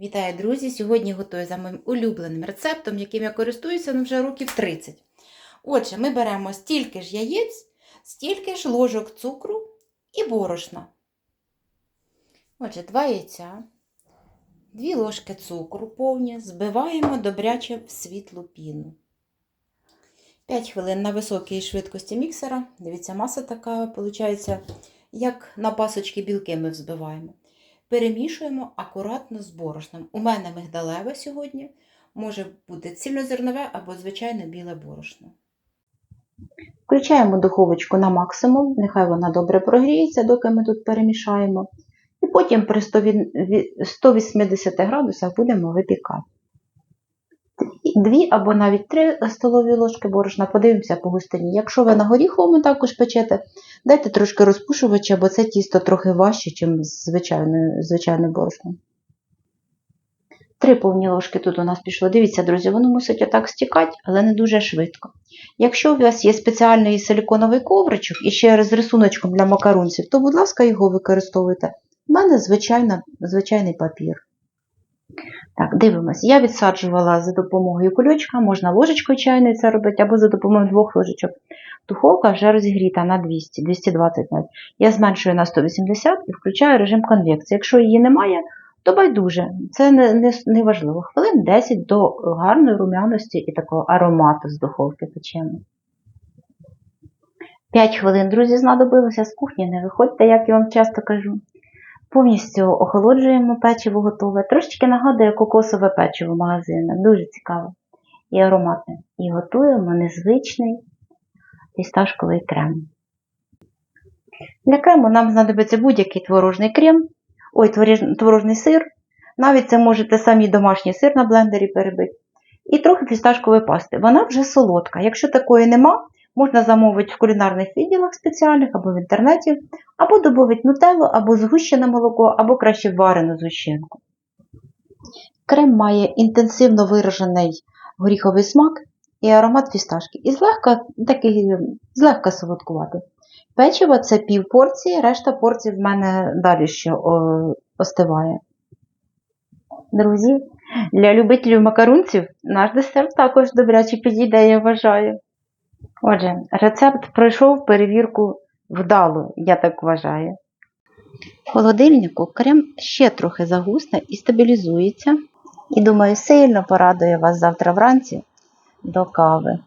Вітаю, друзі! Сьогодні готую за моїм улюбленим рецептом, яким я користуюся ну, вже років 30. Отже, ми беремо стільки ж яєць, стільки ж ложок цукру і борошна. Отже, два яйця, дві ложки цукру повні, збиваємо добряче в світлу піну. 5 хвилин на високій швидкості міксера. Дивіться, маса така, виходить, як на пасочки білки ми взбиваємо. Перемішуємо акуратно з борошном. У мене мигдалеве сьогодні, може бути цільнозернове або звичайне біле борошно. Включаємо духовочку на максимум, нехай вона добре прогріється, доки ми тут перемішаємо. І потім при 180 градусах будемо випікати. Дві або навіть три столові ложки борошна, подивимося по густині. Якщо ви на горіховому також печете, дайте трошки розпушувача, бо це тісто трохи важче, ніж звичайне, звичайне борошно. Три повні ложки тут у нас пішло. Дивіться, друзі, воно мусить отак стікати, але не дуже швидко. Якщо у вас є спеціальний силіконовий ковричок і ще з рисуночком для макарунців, то, будь ласка, його використовуйте. У мене звичайна, звичайний папір. Так, дивимось. Я відсаджувала за допомогою кульочка, можна ложечкою чайною це робити, або за допомогою двох ложечок. Духовка вже розігріта на 200, 220 навіть. Я зменшую на 180 і включаю режим конвекції. Якщо її немає, то байдуже. Це не, не, не важливо. Хвилин 10 до гарної румяності і такого аромату з духовки печемо. 5 хвилин, друзі, знадобилося з кухні, не виходьте, як я вам часто кажу. Повністю охолоджуємо печиво готове. Трошечки нагадує кокосове печиво магазину. Дуже цікаве і ароматне. І готуємо незвичний фісташковий крем. Для крему нам знадобиться будь-який творожний крем, ой, творожний сир. Навіть це можете самі домашній сир на блендері перебити. І трохи фісташкової пасти. Вона вже солодка. Якщо такої нема, можна замовити в кулінарних відділах спеціальних або в інтернеті, або додати нутеллу, або згущене молоко, або краще варену згущенку. Крем має інтенсивно виражений горіховий смак і аромат фісташки. І злегка, такий, злегка солодкувати. Печиво це пів порції, решта порцій в мене далі ще остиває. Друзі, для любителів макарунців наш десерт також добряче підійде, я вважаю. Отже, рецепт пройшов перевірку вдало, я так вважаю. В холодильнику крем ще трохи загусне і стабілізується. І думаю, сильно порадує вас завтра вранці до кави.